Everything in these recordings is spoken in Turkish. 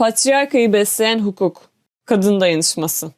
Patriarkayı besleyen hukuk, kadın dayanışması.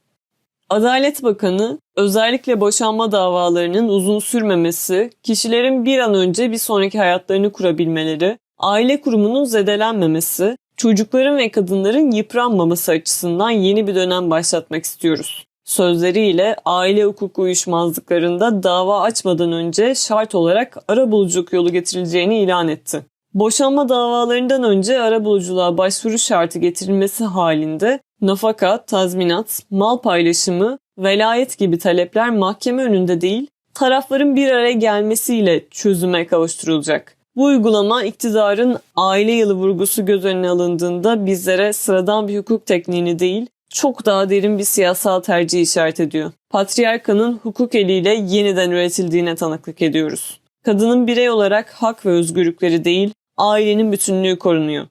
Adalet Bakanı özellikle boşanma davalarının uzun sürmemesi, kişilerin bir an önce bir sonraki hayatlarını kurabilmeleri, aile kurumunun zedelenmemesi, çocukların ve kadınların yıpranmaması açısından yeni bir dönem başlatmak istiyoruz. Sözleriyle aile hukuku uyuşmazlıklarında dava açmadan önce şart olarak arabuluculuk yolu getirileceğini ilan etti. Boşanma davalarından önce arabuluculuğa başvuru şartı getirilmesi halinde nafaka, tazminat, mal paylaşımı, velayet gibi talepler mahkeme önünde değil, tarafların bir araya gelmesiyle çözüme kavuşturulacak. Bu uygulama iktidarın aile yılı vurgusu göz önüne alındığında bizlere sıradan bir hukuk tekniğini değil, çok daha derin bir siyasal tercih işaret ediyor. Patriarkanın hukuk eliyle yeniden üretildiğine tanıklık ediyoruz. Kadının birey olarak hak ve özgürlükleri değil, ailenin bütünlüğü korunuyor.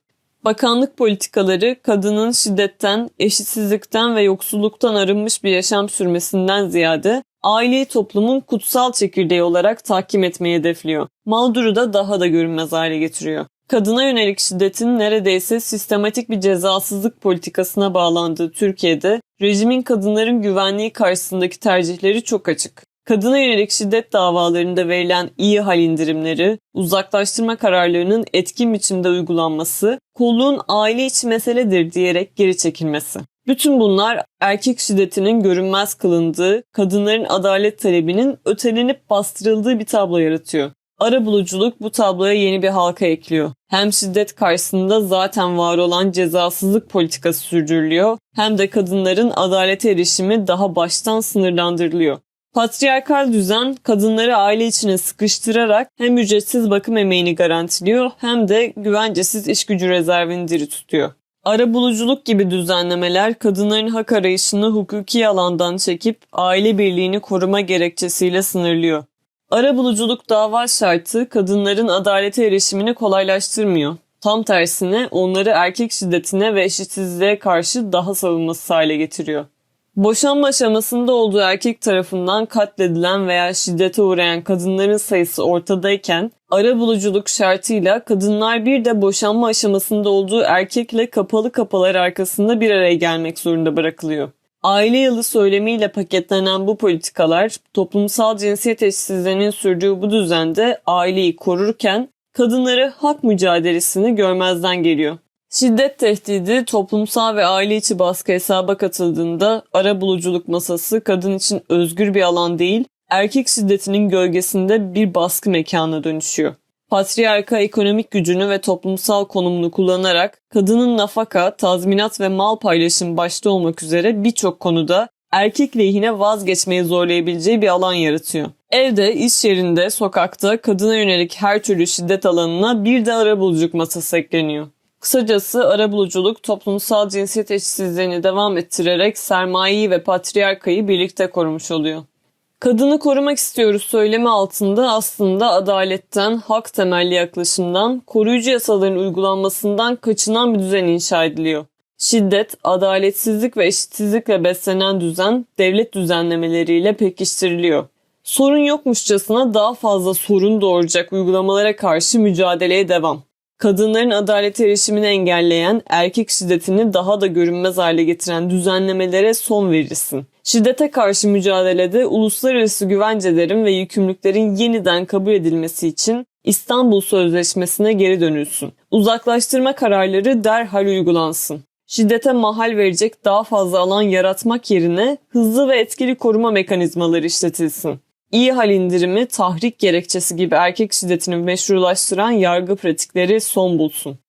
Bakanlık politikaları kadının şiddetten, eşitsizlikten ve yoksulluktan arınmış bir yaşam sürmesinden ziyade aileyi toplumun kutsal çekirdeği olarak tahkim etmeyi hedefliyor. Mağduru da daha da görünmez hale getiriyor. Kadına yönelik şiddetin neredeyse sistematik bir cezasızlık politikasına bağlandığı Türkiye'de rejimin kadınların güvenliği karşısındaki tercihleri çok açık. Kadına yönelik şiddet davalarında verilen iyi hal indirimleri, uzaklaştırma kararlarının etkin biçimde uygulanması, kolluğun aile içi meseledir diyerek geri çekilmesi. Bütün bunlar erkek şiddetinin görünmez kılındığı, kadınların adalet talebinin ötelenip bastırıldığı bir tablo yaratıyor. Arabuluculuk bu tabloya yeni bir halka ekliyor. Hem şiddet karşısında zaten var olan cezasızlık politikası sürdürülüyor hem de kadınların adalete erişimi daha baştan sınırlandırılıyor. Patriarkal düzen kadınları aile içine sıkıştırarak hem ücretsiz bakım emeğini garantiliyor hem de güvencesiz iş gücü rezervini diri tutuyor. Arabuluculuk gibi düzenlemeler kadınların hak arayışını hukuki alandan çekip aile birliğini koruma gerekçesiyle sınırlıyor. Arabuluculuk dava şartı kadınların adalete erişimini kolaylaştırmıyor. Tam tersine onları erkek şiddetine ve eşitsizliğe karşı daha savunmasız hale getiriyor. Boşanma aşamasında olduğu erkek tarafından katledilen veya şiddete uğrayan kadınların sayısı ortadayken ara buluculuk şartıyla kadınlar bir de boşanma aşamasında olduğu erkekle kapalı kapılar arkasında bir araya gelmek zorunda bırakılıyor. Aile yılı söylemiyle paketlenen bu politikalar toplumsal cinsiyet eşitsizliğinin sürdüğü bu düzende aileyi korurken kadınları hak mücadelesini görmezden geliyor. Şiddet tehdidi toplumsal ve aile içi baskı hesaba katıldığında ara buluculuk masası kadın için özgür bir alan değil, erkek şiddetinin gölgesinde bir baskı mekanına dönüşüyor. Patriarka ekonomik gücünü ve toplumsal konumunu kullanarak kadının nafaka, tazminat ve mal paylaşım başta olmak üzere birçok konuda erkek lehine vazgeçmeyi zorlayabileceği bir alan yaratıyor. Evde, iş yerinde, sokakta kadına yönelik her türlü şiddet alanına bir de arabuluculuk masası ekleniyor. Kısacası arabuluculuk toplumsal cinsiyet eşitsizliğini devam ettirerek sermayeyi ve patriarkayı birlikte korumuş oluyor. Kadını korumak istiyoruz söylemi altında aslında adaletten, hak temelli yaklaşımdan, koruyucu yasaların uygulanmasından kaçınan bir düzen inşa ediliyor. Şiddet, adaletsizlik ve eşitsizlikle beslenen düzen devlet düzenlemeleriyle pekiştiriliyor. Sorun yokmuşçasına daha fazla sorun doğuracak uygulamalara karşı mücadeleye devam kadınların adalet erişimini engelleyen, erkek şiddetini daha da görünmez hale getiren düzenlemelere son verilsin. Şiddete karşı mücadelede uluslararası güvencelerin ve yükümlülüklerin yeniden kabul edilmesi için İstanbul Sözleşmesi'ne geri dönülsün. Uzaklaştırma kararları derhal uygulansın. Şiddete mahal verecek daha fazla alan yaratmak yerine hızlı ve etkili koruma mekanizmaları işletilsin iyi hal indirimi, tahrik gerekçesi gibi erkek şiddetini meşrulaştıran yargı pratikleri son bulsun.